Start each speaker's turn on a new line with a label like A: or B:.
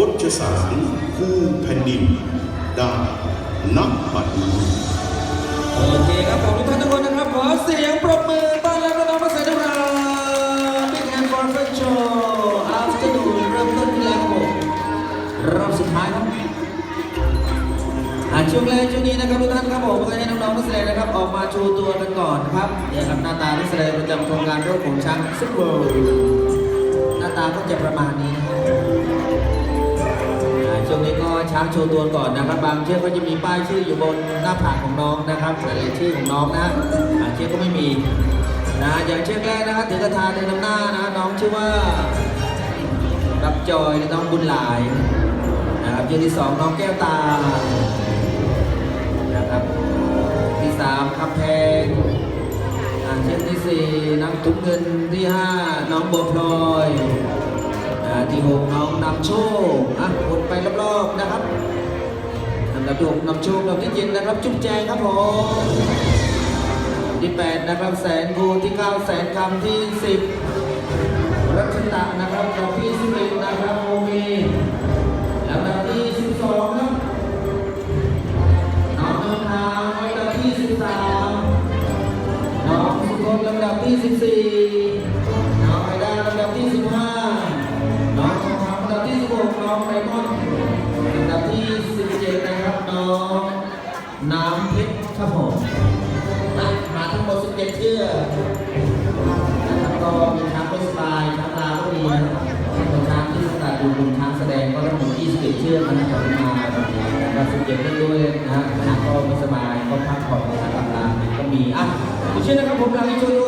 A: พจสารคู่แผ่นดินได้นับบัดนี้
B: โอเคครับผมทุกท่านทุกคนนะครับ ขอเสียงปรบมือต้อนรับน้องๆมาเสด็จมา Big Hand for Fun Show Afternoon เริ่มต้นที่แล้วครับผมรอบสุดท้ายครับช่วงแรกช่วงนี้นะครับทุกท่านครับผมก็ให้น้องๆนักแสดงนะครับ ออกมาโชว์ตัวกันก่อนครับเนี่ยครับหน้าตานักแสดงประจำโครงการรถของช้างซุปเปอร์หน้าตาก็จะประมาณนี้ ช้างโชว์ตัวก่อนนะครับ บางเชือกก็จะมีป้ายชื่ออยู่บนหน้าผากของน้องนะครับหลายชื่อของน้องนะบางเชือกก็ไม่มีนะอย่างเชือกแรกนะครับถือกระทาเดินนำหน้านะน้องชื่อว่ารับจอยน้องบุญหลายนะครับเชือกที่สองน้องแก้วตานะครับที่สามคำแพงอ่าเชือกที่สี่น้ำถุงเงินที่ห้าน้องบัวพลอย ที่หกน้องนำโชคอะวนไปรอบๆนะครับอันดับที่หกนำโชคนดับที่เจ็ดนะครับ จุ๊บแจงครับผมที่แปดนะครับแสนคูที่เก้าแสนคำที่สิบรัชตะนะครับดับที่สิบเอ็ดนะครับโมมีลำดับที่สิบสองครับน้องเดินทางอันดับที่สิบสามน้องสุกลลำดับที่สิบสี่น้อง น้ำเพชรครับผมอะมาทั้งหมด17เชื่อกนะครับก็มีช้างไม่สบายช้างลาก็มีนะครับเป็นช้างที่สกัดอยู่บนช้างแสดงก็ทั้งหมด21เชื่อกนะครับมานะครับ17เล่นด้วยนะฮะช้างก็ไม่สบายก็พักผ่อนนะครับลาก็มีอะทุกเชื่อนะครับผมลังจากโชว์ตัวเสร็จแล้วก็นักแสด